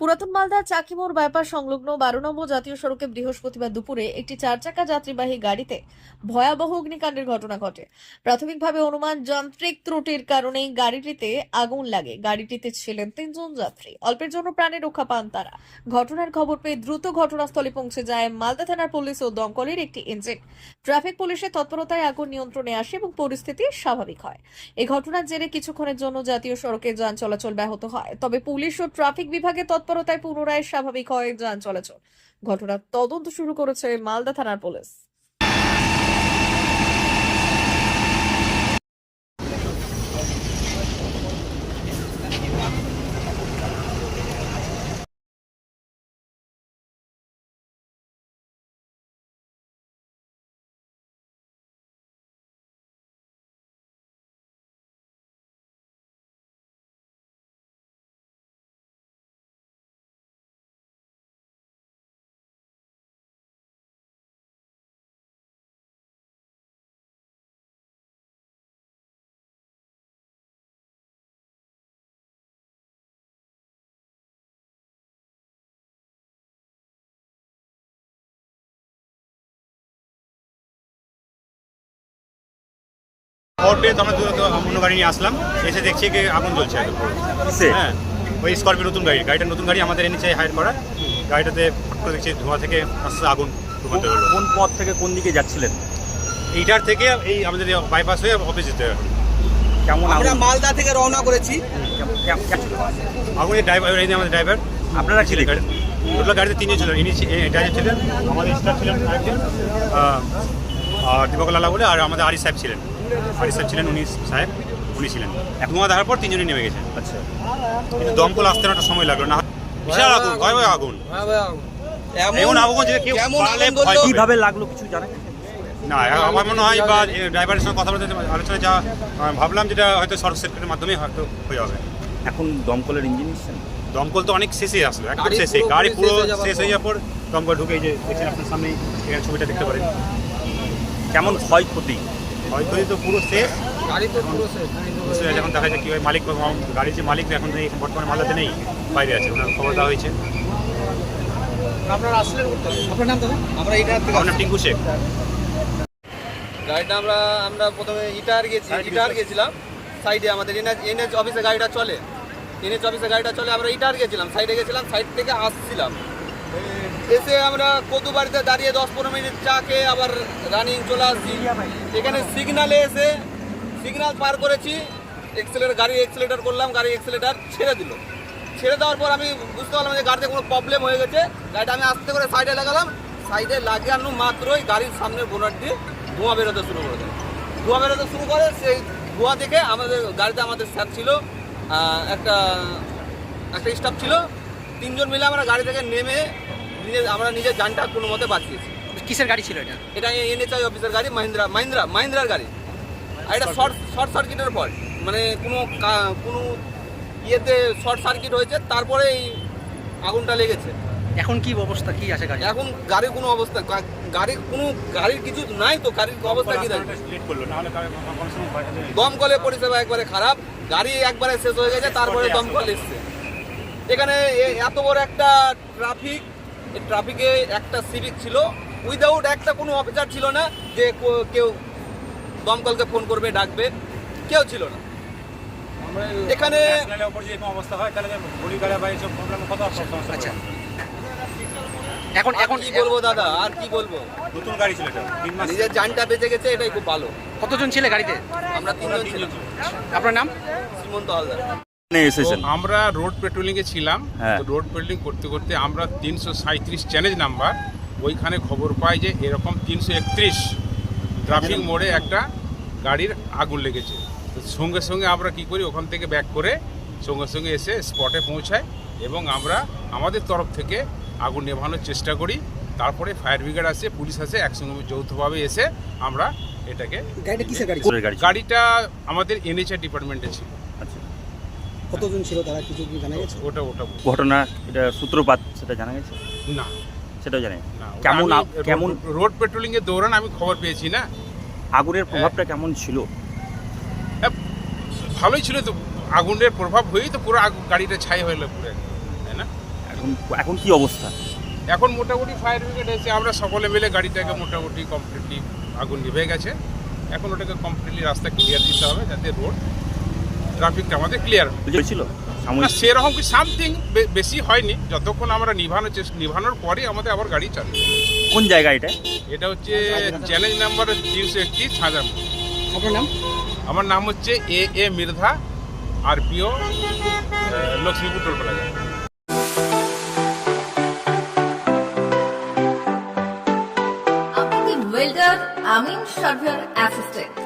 পুরাতন মালদা চাকিমোড় বাইপাস সংলগ্ন বারো নম্বর জাতীয় সড়কে বৃহস্পতিবার দুপুরে একটি চার চাকা যাত্রীবাহী গাড়িতে ভয়াবহ অগ্নিকাণ্ডের ঘটনা ঘটে। প্রাথমিকভাবে অনুমান যান্ত্রিক ত্রুটির কারণেই গাড়িটিতে আগুন লাগে। গাড়িটিতে ছিলেন তিনজন যাত্রী। অল্পের জন্য প্রাণে রক্ষা পান তারা। ঘটনার খবর পেয়ে দ্রুত ঘটনাস্থলে পৌঁছে যায় মালদা থানার পুলিশ ও দমকলের একটি ইঞ্জিন ট্রাফিক পুলিশের তৎপরতায় আগুন নিয়ন্ত্রণে আসে এবং পরিস্থিতি স্বাভাবিক হয়। এই ঘটনার জেরে কিছুক্ষণের জন্য জাতীয় সড়কে যান চলাচল ব্যাহত হয়। তবে পুলিশ ও ট্রাফিক বিভাগের তৎপরতায় পুনরায় স্বাভাবিক হয় যান চলাচল। ঘটনার তদন্ত শুরু করেছে মালদা থানার পুলিশ। আমরা অন্য গাড়ি নিয়ে আসলাম। এসে দেখছি কি আগুন জ্বলছে? হ্যাঁ ওই স্করপিও নতুন গাড়ি। গাড়িটা নতুন গাড়ি আমাদের এনেছে হায়ার করা। গাড়িটাতে ফট দেখছি ধোঁয়া থেকে আস্তে আগুন কোন পথ থেকে কোন দিকে যাচ্ছিলেন? এইটার থেকে এই আমাদের বাইপাস হয়ে অফিস যেতে হবে। কেমন আমরা মালদা থেকে রওনা করেছি। আগুনের ড্রাইভার এই আমাদের ড্রাইভার আপনারা গাড়ি টোটাল গাড়িতে তিনজন ছিলেন। ইনি ড্রাইভার ছিলেন আমাদের স্টাফ ছিলেন আরেকজন আর দীপক লালা বলে আর আমাদের আরিফ সাহেব ছিলেন। আরিফ সাহেব ছিলেন উনি সাহেব? উনি ছিলেন। এক ধোঁয়া দেখার পর তিনজনই নেমে গেছে। আচ্ছা। কিন্তু দমকল আসতে একটা সময় লাগল না। বিশাল আগুন ভয়াবহ আগুন। এমন আগুন যে কেউ ভয় কীভাবে লাগল কিছু জানেন? না আমার মনে হয় বা ড্রাইভারের সঙ্গে কথা বলতে আলোচনা যা ভাবলাম যেটা হয়তো শর্ট সার্কিটের মাধ্যমে হয়তো হয়ে যাবে এখন দমকলের ইঞ্জিন দমকল তো অনেক শেষে আসলো একদম শেষে গাড়ি পুরো শেষ হয়ে যাওয়ার পর দমকল ঢুকে যে দেখছেন আপনার সামনে এখানে ছবিটা দেখতে পারেন। কেমন ক্ষয়ক্ষতি? হয়তো তো পুরো শেষ। গাড়ি তো পুরো শেষ যখন দেখা যায় কি হয় মালিক বা গাড়ির যে মালিক এখন এই বর্তমানে মালদাতে নেই বাইরে আছে ওনার খবর দেওয়া হয়েছে। আপনারা আসলেন আপনার নাম দাদা? আমরা এটা আমার নাম টিঙ্কু শেখ। গাড়িটা আমরা আমরা প্রথমে ইটার গেছি। ইটার গেছিলাম সাইডে আমাদের এনএচ এনএচ অফিসে গাড়িটা চলে। এনএচ অফিসে গাড়িটা চলে আমরা ইটার গেছিলাম সাইডে গেছিলাম সাইড থেকে আসছিলাম। এসে আমরা কদু বাড়িতে দাঁড়িয়ে দশ পনেরো মিনিট চা খেয়ে আবার রানিং চলে আসছি। এখানে সিগনালে এসে সিগনাল পার করেছি। এক্সেলেটার গাড়ি এক্সেলেটার করলাম, গাড়ি এক্সেলেটার ছেড়ে দিল। ছেড়ে দেওয়ার পর আমি বুঝতে পারলাম যে গাড়িতে কোনো প্রবলেম হয়ে গেছে। গাড়িটা আমি আস্তে করে সাইডে লাগালাম। সাইডে লাগানো মাত্রই গাড়ির সামনে বোনার দিয়ে ধোঁয়া বেরোতে শুরু করে দেয় ধোঁয়া বেরোতে শুরু করে সেই ধোঁয়া দেখে আমাদের, গাড়িতে আমাদের স্যার ছিল একটা একটা স্টাফ ছিল। তিনজন মিলে আমরা গাড়ি থেকে নেমে নিজে আমরা নিজের যানটা কোনো মতে বাঁচিয়েছি। কিসের গাড়ি ছিল এটা? এটা এনএচআই অফিসের গাড়ি মাহিন্দ্রা মাহিন্দ্রা মাহিন্দ্রার গাড়ি। আর এটা শর্ট শর্ট সার্কিটের পর মানে কোনো কা- কোনো ইয়েতে শর্ট সার্কিট হয়েছে তারপরে এই আগুনটা লেগেছে। এখন কি অবস্থা? কি আছে গাড়ি এখন গাড়ির কোনো অবস্থা গাড়ির কোনো গাড়ির কিছু নাই তো গাড়ির অবস্থা কি দমকলের পরিষেবা একবারে খারাপ গাড়ি একবারে শেষ হয়ে গেছে তারপরে দমকল এসছে। এখানে এ- এত বড় একটা ট্রাফিক ট্রাফিকে একটা সিভিক ছিল। উইদাউট একটা কোনো অফিসার ছিল না যে কেউ দমকলকে ফোন করবে ডাকবে কেউ ছিল না। এখানে অবস্থা হয় তাহলে কত সমস্যা আচ্ছা। এখন এখন কি বলব দাদা আর কি বলব? নতুন গাড়ি ছিল এটা তিন মাস। নিজের জানটা বেঁচে গেছে এটাই খুব ভালো। কতজন ছিলে গাড়িতে? আমরা তিনজন ছিলাম। আপনার নাম? শ্রীমন্ত হালদার। এসেছেন। আমরা রোড পেট্রোলিংয়ে ছিলাম। হ্যাঁ। তো রোড পেট্রোলিং করতে করতে আমরা তিনশো সাঁত্রিশ চ্যালেঞ্জ নাম্বার ওইখানে খবর পাই যে এরকম তিনশো একত্রিশ ট্রাফিক মোড়ে একটা গাড়ির আগুন লেগেছে। সঙ্গে সঙ্গে আমরা কি করি ওখান থেকে ব্যাক করে সঙ্গে সঙ্গে এসে স্পটে পৌঁছাই এবং আমরা আমাদের তরফ থেকে আগুন নেভানোর চেষ্টা করি। তারপরে ফায়ার ব্রিগেড আসে পুলিশ আসে একসঙ্গে যৌথভাবে এসে আমরা এটাকে গাড়িটা গাড়ি? গাড়িটা আমাদের এনএচআর ডিপার্টমেন্টে ছিল। আচ্ছা কতজন ছিল তারা কিছু কি জানা গেছে? ওটা ওটা ঘটনা এটা সূত্রপাত সেটা জানা গেছে? না। সেটাও জানেন কেমন কেমন রোড- পেট্রোলিং এর দৌড়ান আমি খবর পেয়েছি না? আগুনের প্রভাবটা কেমন ছিল? হ্যাঁ, ভালোই ছিল তো আগুনের প্রভাব হয়েই তো পুরো আগুন গাড়িটা ছাই হয়ে গেলো পুরো। তাই না? এখন এখন কি অবস্থা? এখন মোটামুটি ফায়ার ব্রিগেড এসে আমরা সকলে মিলে গাড়িটাকে মোটামুটি কমপ্লিটলি আগুন নিভে গেছে। এখন ওটাকে কমপ্লিটলি রাস্তা ক্লিয়ার দিতে হবে যাতে রোড ট্রাফিকটা আমাদের ক্লিয়ার হয়েছিল? সেরকম কি সামথিং বেশি হয়নি। যতক্ষণ আমরা নিভানোর চেষ্টা নিভানোর পরে আমাদের আবার গাড়ি চালু কোন জায়গা এটা? এটা হচ্ছে চ্যালেঞ্জ নাম্বার তিনশো হাজার নাম? আমার নাম হচ্ছে A A Mirdha RPO Lakshmipur toll plaza welder Amin surveyor assistant